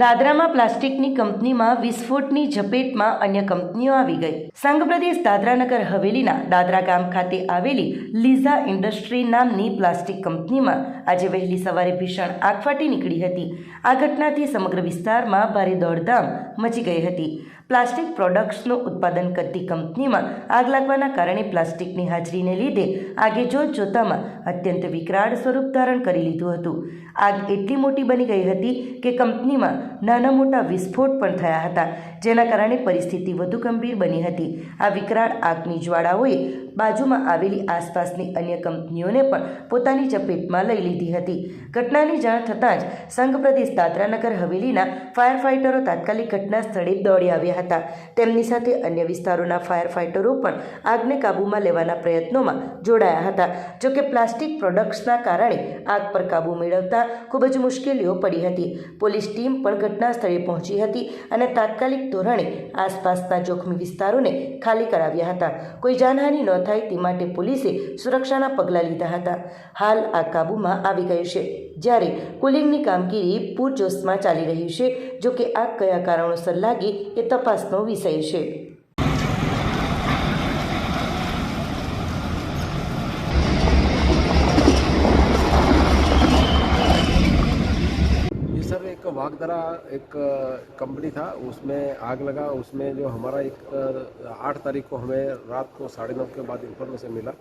દાદરામાં પ્લાસ્ટિકની કંપનીમાં વિસ્ફોટની ઝપેટમાં અન્ય કંપનીઓ આવી ગઈ. સંઘ પ્રદેશ દાદરાનગર હવેલીના દાદરા ગામ ખાતે આવેલી લીઝા ઇન્ડસ્ટ્રી નામની પ્લાસ્ટિક કંપનીમાં આજે વહેલી સવારે ભીષણ આગ ફાટી નીકળી હતી. આ ઘટનાથી સમગ્ર વિસ્તારમાં ભારે દોડધામ મચી ગઈ હતી. પ્લાસ્ટિક પ્રોડક્ટ્સનું ઉત્પાદન કરતી કંપનીમાં આગ લાગવાના કારણે પ્લાસ્ટિકની હાજરીને લીધે આગે જોત જોતામાં અત્યંત વિકરાળ સ્વરૂપ ધારણ કરી લીધું હતું. આગ એટલી મોટી બની ગઈ હતી કે કંપનીમાં નાના મોટા વિસ્ફોટ પણ થયા હતા, જેના કારણે પરિસ્થિતિ વધુ ગંભીર બની હતી. આ વિકરાળ આગની જ્વાળાઓએ બાજુમાં આવેલી આસપાસની અન્ય કંપનીઓને પણ પોતાની ચપેટમાં લઈ લીધી હતી. ઘટનાની જાણ થતાં જ સંઘ પ્રદેશ દાદરાનગર હવેલીના ફાયર ફાઇટરો તાત્કાલિક ઘટના સ્થળે દોડી આવ્યા હતા. તેમની સાથે અન્ય વિસ્તારોના ફાયર ફાઇટરો પણ આગને કાબૂમાં લેવાના પ્રયત્નોમાં જોડાયા હતા. જોકે પ્લાસ્ટિક પ્રોડક્ટ્સના કારણે આગ પર કાબૂ મેળવતા ખૂબ જ મુશ્કેલીઓ પડી હતી. પોલીસ ટીમ પણ ઘટના સ્થળે પહોંચી હતી અને તાત્કાલિક ધોરણે આસપાસના જોખમી વિસ્તારોને ખાલી કરાવ્યા હતા. કોઈ જાનહાનિ ન થાય તે માટે પોલીસે સુરક્ષાના પગલાં લીધા હતા. હાલ આ કાબૂમાં આવી ગયું છે. જ્યારે કુલિંગની કામગીરી પૂરજોશમાં ચાલી રહી છે, જોકે આગ કયા કારણોસર લાગી એ તપાસનો વિષય છે. एक एक कंपनी था, उसमें आग लगा, उसमें जो हमारा एक आठ तारीख को हमें रात को साढ़े नौ के बाद इन्फॉर्मेशन मिला।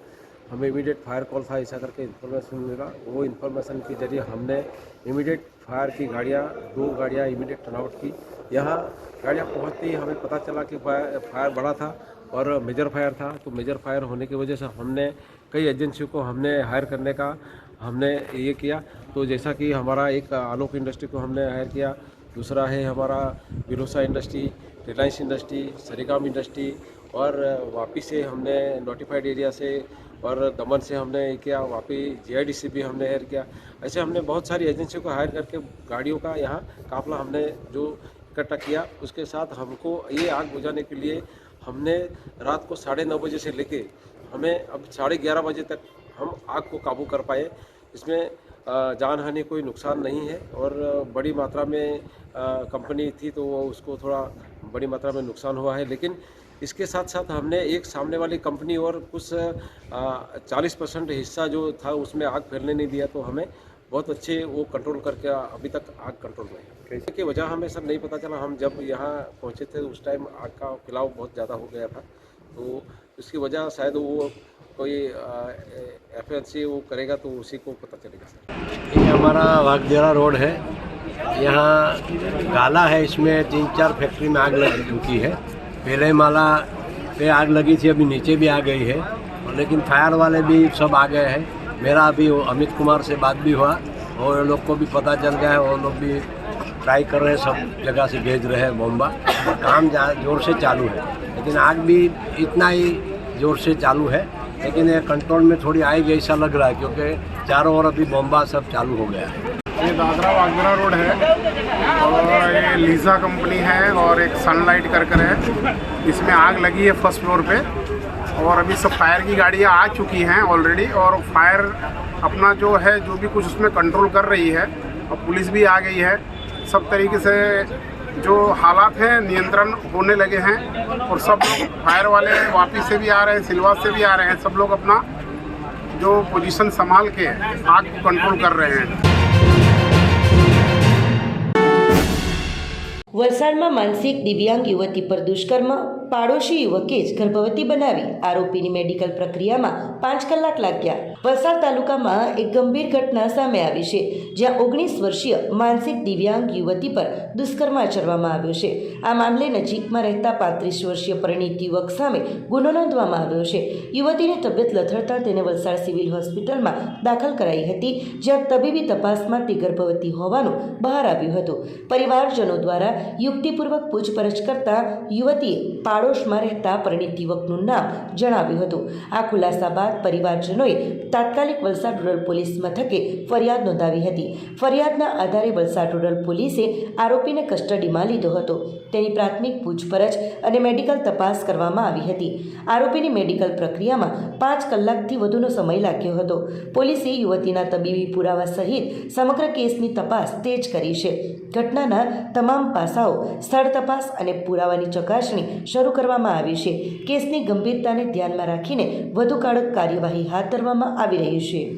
हमें इमीडिएट फायर कॉल था ऐसा करके इन्फॉर्मेशन मिला। वो इन्फॉर्मेशन के ज़रिए हमने इमीडिएट फायर की गाड़ियाँ, दो गाड़ियाँ इमीडिएट टर्नआउट की। यहाँ गाड़ियाँ पहुँचती ही हमें पता चला कि फायर बड़ा था और मेजर फायर था। तो मेजर फायर होने की वजह से हमने कई एजेंसियों को हमने हायर करने का हमने ये किया। तो जैसा कि हमारा एक आलोक इंडस्ट्री को हमने हायर किया, दूसरा है हमारा विरोसा industry Reliance industry Saregama industry और वापी से हमने नोटिफाइड एरिया से और दमन से हमने किया वापी जी से भी हमने हायर किया। ऐसे हमने बहुत सारी एजेंसियों को हायर करके गाड़ियों का यहाँ काफला हमने जो इकट्ठा किया, उसके साथ हमको ये आग बुझाने के लिए हमने रात को साढ़े नौ बजे से लेके हमें अब साढ़े ग्यारह बजे तक हम आग को काबू कर पाए। इसमें जान हानि कोई नुकसान नहीं है और बड़ी मात्रा में कंपनी थी तो वो उसको थोड़ा बड़ी मात्रा में नुकसान हुआ है। लेकिन इसके साथ साथ हमने एक सामने वाली कंपनी और कुछ चालीस परसेंट हिस्सा जो था उसमें आग फैलने नहीं दिया तो हमें बहुत अच्छे वो कंट्रोल करके अभी तक आग कंट्रोल में है। कैसे? की वजह हमें सर नहीं पता चला। हम जब यहाँ पहुँचे थे उस टाइम आग का फैलाव बहुत ज़्यादा हो गया था। तो उसकी वजह शायद वो कोई एफ़ वो करेगा तो उसी को पता चलेगा, सर। ये हमारा वागदेरा रोड है। यहाँ गाला है, इसमें तीन चार फैक्ट्री में आग लग चुकी है। पहले माला पे आग लगी थी, अभी नीचे भी आ गई है। और लेकिन फायर वाले भी सब आ गए हैं। मेरा अभी अमित कुमार से बात भी हुआ और लोग को भी पता चल गया है। वो लोग भी ट्राई कर रहे हैं, सब जगह से भेज रहे हैं बॉम्बा। और काम ज़ोर से चालू है। लेकिन आग भी इतना ही ज़ोर से चालू है, लेकिन ये कंट्रोल में थोड़ी आएगी ऐसा लग रहा है, क्योंकि चारों ओर अभी बॉम्बा सब चालू हो गया है। ये दादरा वागदरा रोड है, और ये लीजा कंपनी है, और एक सनलाइट कर कर है। इसमें आग लगी है फ़र्स्ट फ्लोर पे, और अभी सब फायर की गाड़ियाँ आ चुकी हैं ऑलरेडी और फायर अपना जो है, जो भी कुछ उसमें कंट्रोल कर रही है, और पुलिस भी आ गई है। सब तरीके से जो हालात हैं नियंत्रण होने लगे हैं और सब लोग फायर वाले वापी से भी आ रहे हैं सिलवास से भी आ रहे हैं सब लोग अपना जो पोजीशन संभाल के आग को कंट्रोल कर रहे हैं વલસાડમાં માનસિક દિવ્યાંગ યુવતી પર દુષ્કર્મ પાડોશી યુવકે જ ગર્ભવતી બનાવી આરોપીની મેડિકલ પ્રક્રિયામાં પાંચ કલાક લાગ્યા. વલસાડ તાલુકામાં એક ગંભીર ઘટના સામે આવી છે, જ્યાં ઓગણીસ વર્ષીય માનસિક દિવ્યાંગ યુવતી પર દુષ્કર્મ આચરવામાં આવ્યો છે. આ મામલે નજીકમાં રહેતા પાંત્રીસ વર્ષીય પરિણીત યુવક સામે ગુનો નોંધવામાં આવ્યો છે. યુવતીની તબિયત લથડતા તેને વલસાડ સિવિલ હોસ્પિટલમાં દાખલ કરાઈ હતી, જ્યાં તબીબી તપાસમાં તે ગર્ભવતી હોવાનું બહાર આવ્યું હતું. પરિવારજનો દ્વારા યુક્તિપૂર્વક પૂછપરછ કરતા યુવતીએ પાડોશમાં રહેતા પરિણીત યુવકનું નામ જણાવ્યું હતું. આ ખુલાસા બાદ પરિવારજનોએ તાત્કાલિક વલસાડ રૂરલ પોલીસ મથકે ફરિયાદ નોંધાવી હતી. ફરિયાદના આધારે વલસાડ રૂરલ પોલીસે આરોપીને કસ્ટડીમાં લીધો હતો. તેની પ્રાથમિક પૂછપરછ અને મેડિકલ તપાસ કરવામાં આવી હતી. આરોપીની મેડિકલ પ્રક્રિયામાં પાંચ કલાકથી વધુનો સમય લાગ્યો હતો. પોલીસે યુવતીના તબીબી પુરાવા સહિત સમગ્ર કેસની તપાસ તેજ કરી છે. ઘટનાના તમામ પાસાઓ, સ્થળ તપાસ અને પુરાવાની ચકાસણી શરૂ કરવામાં આવી છે. કેસની ગંભીરતાને ધ્યાનમાં રાખીને વધુ કડક કાર્યવાહી હાથ ધરવામાં આવી રહી છે.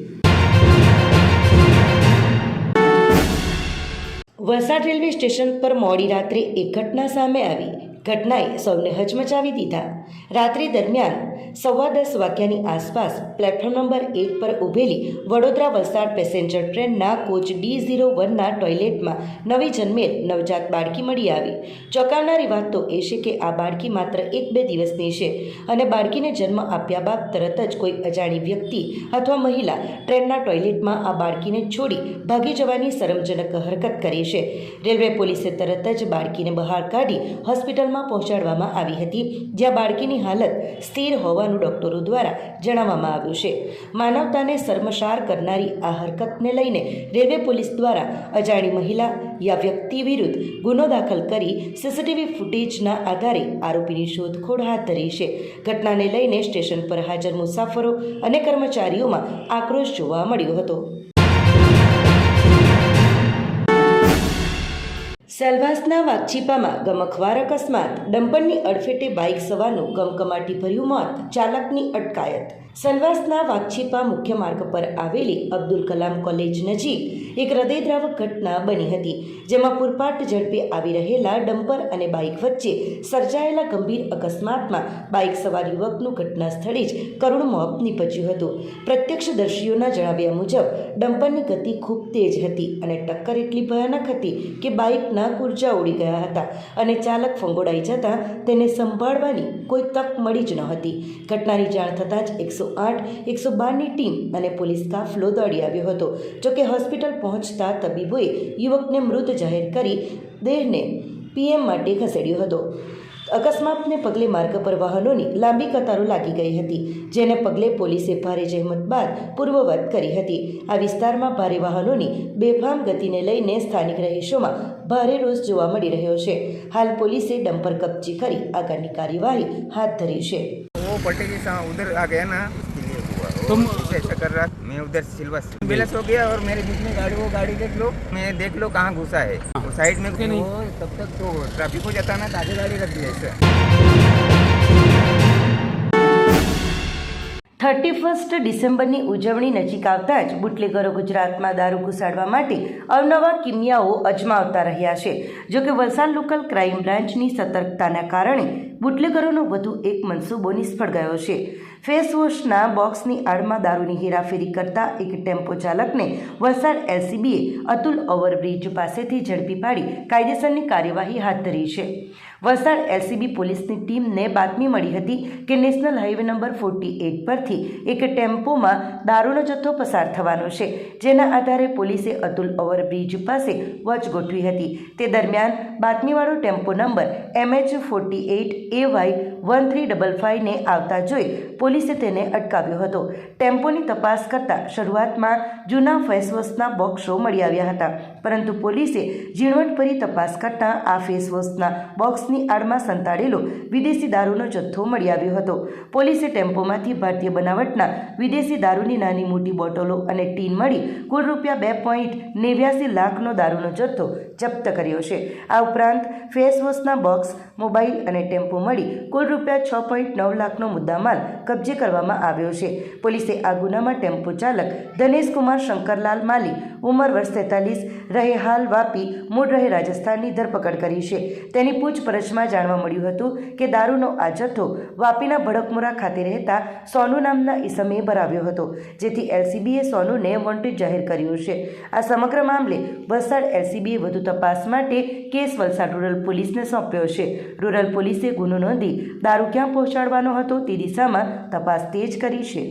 વલસાડ રેલવે સ્ટેશન પર મોડી રાત્રે એક ઘટના સામે આવી. ઘટનાએ સૌને હચમચાવી દીધા. રાત્રિ દરમિયાન સવા દસ વાગ્યાની આસપાસ પ્લેટફોર્મ નંબર એક પર ઊભેલી વડોદરા વલસાડ પેસેન્જર ટ્રેનના કોચ ડી ઝીરો વનના ટોયલેટમાં નવી જન્મેલ નવજાત બાળકી મળી આવી. ચોંકાવનારી વાત તો એ છે કે આ બાળકી માત્ર એક બે દિવસની છે અને બાળકીને જન્મ આપ્યા બાદ તરત જ કોઈ અજાણી વ્યક્તિ અથવા મહિલા ટ્રેનના ટોયલેટમાં આ બાળકીને છોડી ભાગી જવાની શરમજનક હરકત કરી છે. રેલવે પોલીસે તરત જ બાળકીને બહાર કાઢી હોસ્પિટલમાં પહોંચાડવામાં આવી હતી, જ્યાં બાળકીની હાલત સ્થિર હોવાનું ડોક્ટરો દ્વારા જણાવવામાં આવ્યું છે. માનવતાને શર્મસાર કરનારી આ હરકતને લઈને રેલવે પોલીસ દ્વારા અજાણી મહિલા યા વ્યક્તિ વિરુદ્ધ ગુનો દાખલ કરી સીસીટીવી ફૂટેજના આધારે આરોપીની શોધખોળ હાથ ધરી છે. ઘટનાને લઈને સ્ટેશન પર હાજર મુસાફરો અને કર્મચારીઓમાં આક્રોશ જોવા મળ્યો હતો. સેલવાસના વાઘછીપામાં ગમખવાર અકસ્માત. ડમ્પરની અડફેટે બાઇક સવારનું ગમકમાટી ભર્યું મોત. ચાલકની અટકાયત. સેલવાસના વાઘછીપા મુખ્ય માર્ગ પર આવેલી અબ્દુલ કલામ કોલેજ નજીક એક હૃદયદ્રાવક ઘટના બની હતી, જેમાં પૂરપાટ ઝડપે આવી રહેલા ડમ્પર અને બાઇક વચ્ચે સર્જાયેલા ગંભીર અકસ્માતમાં બાઇક સવાર યુવકનું ઘટના સ્થળે જ કરુણ મોત નીપજ્યું હતું. પ્રત્યક્ષદર્શીઓના જણાવ્યા મુજબ, ડમ્પરની ગતિ ખૂબ તેજ હતી અને ટક્કર એટલી ભયાનક હતી કે બાઇકના કુર્જા ઉડી ગયા હતા અને ચાલક ફંગોળાઈ જતાં તેને સંભાળવાની કોઈ તક મળી જ ન હતી. ઘટનાની જાણ થતાં જ એકસો આઠ, એકસો બારની ટીમ અને પોલીસ કાફલો દોડી આવ્યો હતો. જોકે હોસ્પિટલ પહોંચતા તબીબોએ યુવકને મૃત જાહેર કરી દેહને પીએમ માટે ખસેડ્યો હતો. અકસ્માતને પગલે માર્ગ પર વાહનોની લાંબી કતારો લાગી ગઈ હતી, જેને પગલે પોલીસે ભારે જહેમત બાદ પૂર્વવત કરી હતી. આ વિસ્તારમાં ભારે વાહનોની બેફામ ગતિને લઈને સ્થાનિક રહીશોમાં ભારે રોષ જોવા મળી રહ્યો છે. હાલ પોલીસે ડમ્પર કબજે કરી આગળની કાર્યવાહી હાથ ધરી છે. પટેલ ઉધર આ ગયા ના तुम ऐसा कर रहा मैं उधर सिलवा बैलेंस हो गया और मेरे बीच में गाड़ी वो गाड़ी देख लो मैं देख लो कहाँ घुसा है वो साइड में नहीं वो तब तक तो ट्रैफिक हो जाता ना तो आगे गाड़ी रख दी ऐसे થર્ટી ફર્સ્ટ ડિસેમ્બરની ઉજવણી નજીક આવતા જ બુટલેગરો ગુજરાતમાં દારૂ ઘુસાડવા માટે અવનવા કિમિયાઓ અજમાવતા રહ્યા છે જોકે વલસાડ લોકલ ક્રાઇમ બ્રાન્ચની સતર્કતાના કારણે બુટલેગરોનો વધુ એક મનસૂબો નિષ્ફળ ગયો છે. ફેસ વોશના બોક્સની આડમાં દારૂની હેરાફેરી કરતા એક ટેમ્પો ચાલકને વલસાડ એલસીબીએ અતુલ ઓવરબ્રિજ પાસેથી ઝડપી પાડી કાયદેસરની કાર્યવાહી હાથ ધરી છે. વલસાડ એલસીબી પોલીસની ટીમને બાતમી મળી હતી કે national highway number forty eight પરથી એક ટેમ્પોમાં દારૂનો જથ્થો પસાર થવાનો છે, જેના આધારે પોલીસે અતુલ ઓવરબ્રિજ પાસે વોચ ગોઠવી હતી. તે દરમિયાન બાતમીવાળો tempo number MH forty eight A Y one three double ફાઇવને આવતા જોઈ પોલીસે તેને અટકાવ્યો હતો. ટેમ્પોની તપાસ કરતાં શરૂઆતમાં જૂના ફેસવોશના બોક્સો મળી આવ્યા હતા. પરંતુ પોલીસે ઝીણવટભરી તપાસ કરતાં આ ફેસવોશના બોક્સની આડમાં સંતાડેલો વિદેશી દારૂનો જથ્થો મળી આવ્યો હતો. પોલીસે ટેમ્પોમાંથી ભારતીય બનાવટના વિદેશી દારૂની નાની મોટી બોટલો અને ટીન મળી કુલ રૂપિયા બે પોઈન્ટ નેવ્યાસી લાખનો દારૂનો જથ્થો જપ્ત કર્યો છે. આ ઉપરાંત ફેસવોશના બોક્સ મોબાઈલ અને ટેમ્પો મળી કુલ રૂપિયા છ પોઈન્ટ નવ લાખનો મુદ્દામાલ કબજે કરવામાં આવ્યો છે. પોલીસે આ ગુનામાં ટેમ્પો ચાલક ધનેશ કુમાર શંકરલાલ માલી ઉંમર વર્ષ તેતાલીસ, રહે હાલ વાપી, મૂળ રહે રાજસ્થાનની ધરપકડ કરી છે. તેની પૂછપરછમાં જાણવા મળ્યું હતું કે દારૂનો આ જથ્થો વાપીના ભડકમુરા ખાતે રહેતા સોનુ નામના ઈસમે ભરાવ્યો હતો, જેથી એલસીબીએ સોનુને વોન્ટેડ જાહેર કર્યું છે. આ સમગ્ર મામલે વલસાડ એલસીબીએ વધુ તપાસ માટે કેસ વલસાડ રૂરલ પોલીસને સોંપ્યો છે. રૂરલ પોલીસે ગુનો નોંધી દારૂ ક્યાં પહોંચાડવાનો હતો તે દિશામાં તપાસ તેજ કરી છે.